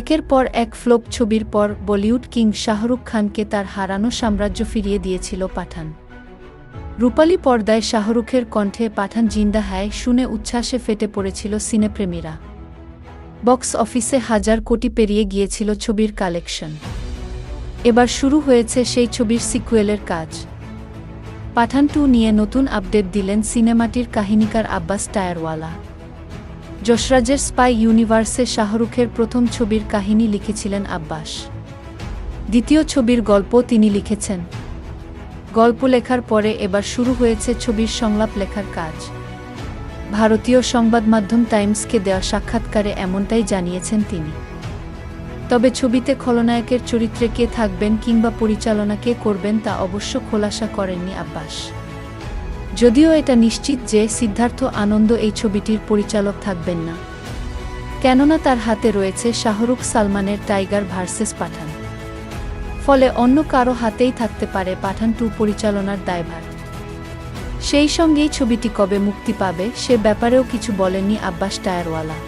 একের পর এক ফ্লোপ ছবির পর বলিউড কিং শাহরুখ খানকে তার হারানো সাম্রাজ্য ফিরিয়ে দিয়েছিল পাঠান। রূপালী পর্দায় শাহরুখের কণ্ঠে পাঠান জিন্দা হায়, শুনে উচ্ছ্বাসে ফেটে পড়েছিল সিনেপ্রেমীরা। বক্স অফিসে হাজার কোটি পেরিয়ে গিয়েছিল ছবির কালেকশন। এবার শুরু হয়েছে সেই ছবির সিকুয়েলের কাজ। পাঠান টু নিয়ে নতুন আপডেট দিলেন সিনেমাটির কাহিনীকার আব্বাস টায়ারওয়ালা। যশরাজের স্পাই ইউনিভার্সে শাহরুখের প্রথম ছবির কাহিনী লিখেছিলেন আব্বাস। দ্বিতীয় ছবির গল্প তিনি লিখেছেন। গল্প লেখার পরে এবার শুরু হয়েছে ছবির সংলাপ লেখার কাজ। ভারতীয় সংবাদ মাধ্যম টাইমসকে দেওয়া সাক্ষাৎকারে এমনটাই জানিয়েছেন তিনি। তবে ছবিতে খলনায়কের চরিত্রে কে থাকবেন কিংবা পরিচালনা কে করবেন তা অবশ্য খোলাসা করেননি আব্বাস। যদিও এটা নিশ্চিত যে সিদ্ধার্থ আনন্দ এই ছবিটির পরিচালক থাকবেন না। কেননা তার হাতে রয়েছে শাহরুখ সালমানের টাইগার ভার্সেস পাঠান। ফলে অন্য কারও হাতেই থাকতে পারে পাঠান টু পরিচালনার দায়ভার। সেই সঙ্গেই ছবিটি কবে মুক্তি পাবে সে ব্যাপারেও কিছু বলেননি আব্বাস টায়ারওয়ালা।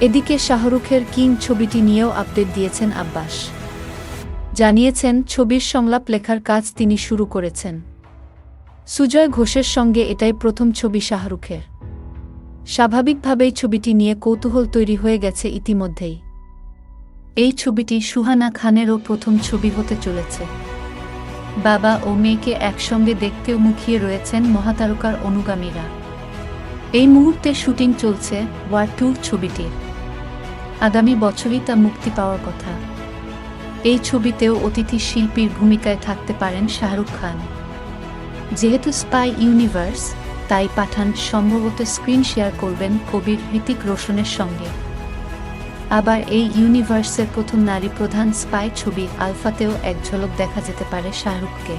এদিকে শাহরুখের কিং ছবিটি নিয়েও আপডেট দিয়েছেন আব্বাস। জানিয়েছেন, ছবির সংলাপ লেখার কাজ তিনি শুরু করেছেন। সুজয় ঘোষের সঙ্গে এটাই প্রথম ছবি শাহরুখের। স্বাভাবিকভাবেই ছবিটি নিয়ে কৌতূহল তৈরি হয়ে গেছে ইতিমধ্যেই। এই ছবিটি সুহানা খানেরও প্রথম ছবি হতে চলেছে। বাবা ও মেয়েকে একসঙ্গে দেখতেও মুখিয়ে রয়েছেন মহাতারকার অনুগামীরা। এই মুহূর্তে শুটিং চলছে ওয়ার টু ছবিটির। আগামী বছরই তা মুক্তি পাওয়ার কথা। এই ছবিতেও অতিথি শিল্পীর ভূমিকায় থাকতে পারেন শাহরুখ খান। যেহেতু স্পাই ইউনিভার্স, তাই পাঠান সম্ভবত স্ক্রিন শেয়ার করবেন কবির হৃতিক রোশনের সঙ্গে। আবার এই ইউনিভার্সের প্রথম নারী প্রধান স্পাই ছবি আলফাতেও এক ঝলক দেখা যেতে পারে শাহরুখকে।